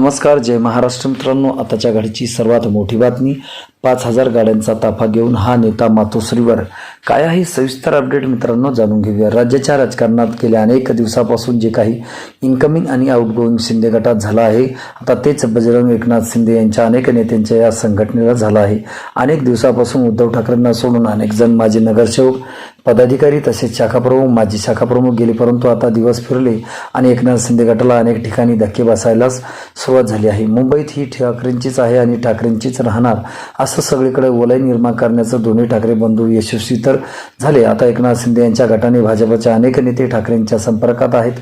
नमस्कार जय महाराष्ट्र मित्रांनो. आताच्या घडीची सर्वात मोठी बातमी पाच हजार गाड्यांचा ताफा घेऊन हा नेता मातोश्रीवर. काय आहे सविस्तर अपडेट मित्रांनो जाणून घेऊया. राज्याच्या राजकारणात गेल्या अनेक दिवसापासून जे काही इन्कमिंग आणि आउटगोईंग शिंदे गटात झालं आहे आता तेच बजरंग एकनाथ शिंदे यांच्या अनेक नेत्यांच्या या संघटनेला झालं आहे. अनेक दिवसापासून उद्धव ठाकरेंना सोडून अनेक जण माजी नगरसेवक पदाधिकारी तसेच शाखाप्रमुख माजी शाखाप्रमुख गेले परंतु आता दिवस फिरले आणि एकनाथ शिंदे गटाला अनेक ठिकाणी धक्के बसायलाच सुरुवात झाली आहे. मुंबईत ही ठाकरेंचीच आहे आणि ठाकरेंचीच राहणार असं सगळीकडे वलय निर्माण करण्याचं दोन्ही ठाकरे बंधू यशस्वी तर झाले. आता एकनाथ शिंदे यांच्या गटाने भाजपच्या अनेक नेते ठाकरेंच्या संपर्कात आहेत.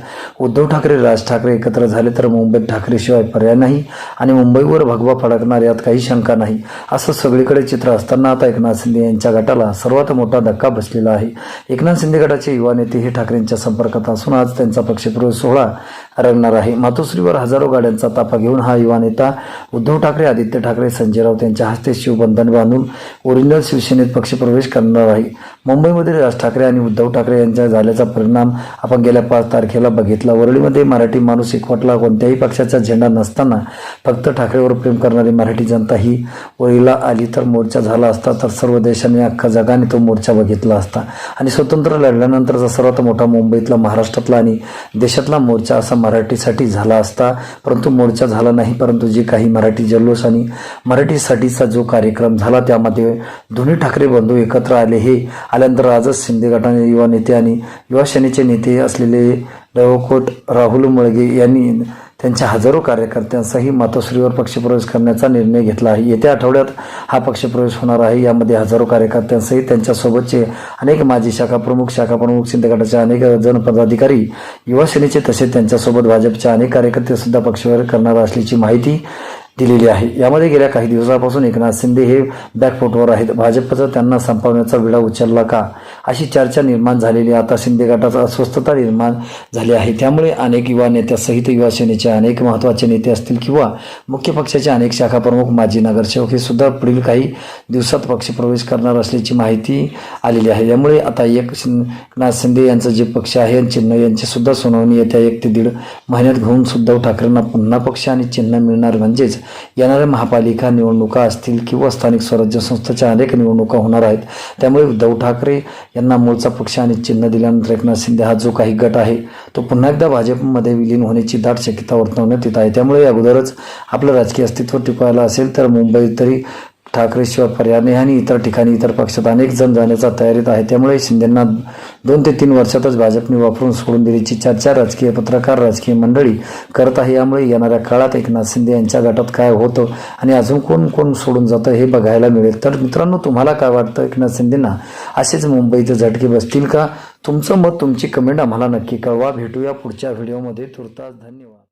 उद्धव ठाकरे राज ठाकरे एकत्र झाले तर मुंबईत ठाकरेशिवाय पर्याय नाही आणि मुंबईवर भगवा फडकणार यात काही शंका नाही. असं सगळीकडे चित्र असताना आता एकनाथ शिंदे यांच्या गटाला सर्वात मोठा धक्का बसलेला आहे. एकनाथ शिंदे गटाचे युवा नेते हे ठाकरेंच्या संपर्कात असून आज त्यांचा पक्षप्रवेश सोहळा रंगणार आहे. मातोश्रीवर हजारो गाड्यांचा ताफा घेऊन हा युवा नेता उद्धव ठाकरे आदित्य ठाकरे संजय राऊत यांच्या हस्ते शिवबंधन बांधून ओरिजिनल शिवसेनेत पक्षप्रवेश करणार आहे. मुंबईमध्ये राज ठाकरे आणि उद्धव ठाकरे यांच्या झाल्याचा परिणाम आपण गेल्या पाच तारखेला बघितला. वरळीमध्ये मराठी माणूस एकवटला कोणत्याही पक्षाचा झेंडा नसताना फक्त ठाकरेवर प्रेम करणारी मराठी जनता ही वरळीला आली तर मोर्चा झाला असता तर सर्व देशाने अख्खा जगाने तो मोर्चा बघितला असता. आणि स्वतंत्र लढल्यानंतरचा सर्वात मोठा मुंबईतला महाराष्ट्रातला आणि देशातला मोर्चा असा मराठीसाठी झाला असता. परंतु मोर्चा झाला नाही परंतु जे काही मराठी जल्लोष आणि मराठीसाठीचा जो कार्यक्रम झाला त्यामध्ये दोन्ही ठाकरे बंधू एकत्र आले हे आल्यानंतर आजच शिंदे गटाने युवा नेते आणि युवा सेनेचे नेते असलेले डवकोट राहुल मळगे यांनी त्यांच्या हजारो कार्यकर्त्यांसही मातोश्रीवर पक्षप्रवेश करण्याचा निर्णय घेतला आहे. येत्या आठवड्यात हा पक्षप्रवेश होणार आहे. यामध्ये हजारो कार्यकर्त्यांसही त्यांच्यासोबतचे अनेक माजी शाखा प्रमुख शाखा प्रमुख शिंदे गटाचे अनेक जनपदाधिकारी युवा सेनेचे तसेच त्यांच्यासोबत भाजपचे अनेक कार्यकर्ते सुद्धा पक्षप्रवेश करणार असल्याची माहिती दिलेली आहे. यामध्ये गेल्या काही दिवसापासून एकनाथ शिंदे हे बॅकफुटवर आहेत. भाजपचा त्यांना संपवण्याचा विडा उचलला का? अशी चर्चा निर्माण झालेली आता शिंदे गटाचा अस्वस्थता निर्माण झाली आहे. त्यामुळे अनेक युवा नेत्यासहित युवा सेनेचे अनेक महत्त्वाचे नेते असतील किंवा मुख्य पक्षाचे अनेक शाखाप्रमुख माजी नगरसेवक हे सुद्धा पुढील काही दिवसात पक्षप्रवेश करणार असल्याची माहिती आलेली आहे. यामुळे आता एक एकनाथ शिंदे यांचं जे पक्ष आहे चिन्ह यांची सुद्धा सुनावणी येत्या एक ते दीड महिन्यात घेऊन उद्धव ठाकरेंना पुन्हा पक्ष आणि चिन्ह मिळणार. म्हणजेच येणाऱ्या महापालिका निवडणुका असतील किंवा स्थानिक स्वराज्य संस्थेच्या अनेक निवडणुका होणार आहेत. त्यामुळे उद्धव ठाकरे यांना मूळचा पक्ष आणि चिन्ह दिल्यानंतर एकनाथ शिंदे हा जो काही गट आहे तो पुन्हा एकदा भाजपमध्ये विलीन होण्याची दाट शक्यता वर्तवण्यात येत आहे. त्यामुळे अगोदरच आपलं राजकीय अस्तित्व टिकवायला असेल तर मुंबईत तरी ठाकरेशिवाय पर्याय नाही आणि इतर ठिकाणी इतर पक्षात अनेक जण जाण्याचा तयारीत आहे. त्यामुळे शिंदेंना दोन ते तीन वर्षातच भाजपने वापरून सोडून दिल्याची चर्चा राजकीय पत्रकार राजकीय मंडळी करत आहे. यामुळे येणाऱ्या काळात एकनाथ शिंदे यांच्या गटात काय होतं आणि अजून कोण कोण सोडून जातं हे बघायला मिळेल. तर मित्रांनो तुम्हाला काय वाटतं एकनाथ शिंदेंना? असेच मुंबईत झटके बसतील का? तुमचं मत तुमची कमेंट आम्हाला नक्की कळवा. भेटूया पुढच्या व्हिडिओमध्ये तुर्तास धन्यवाद.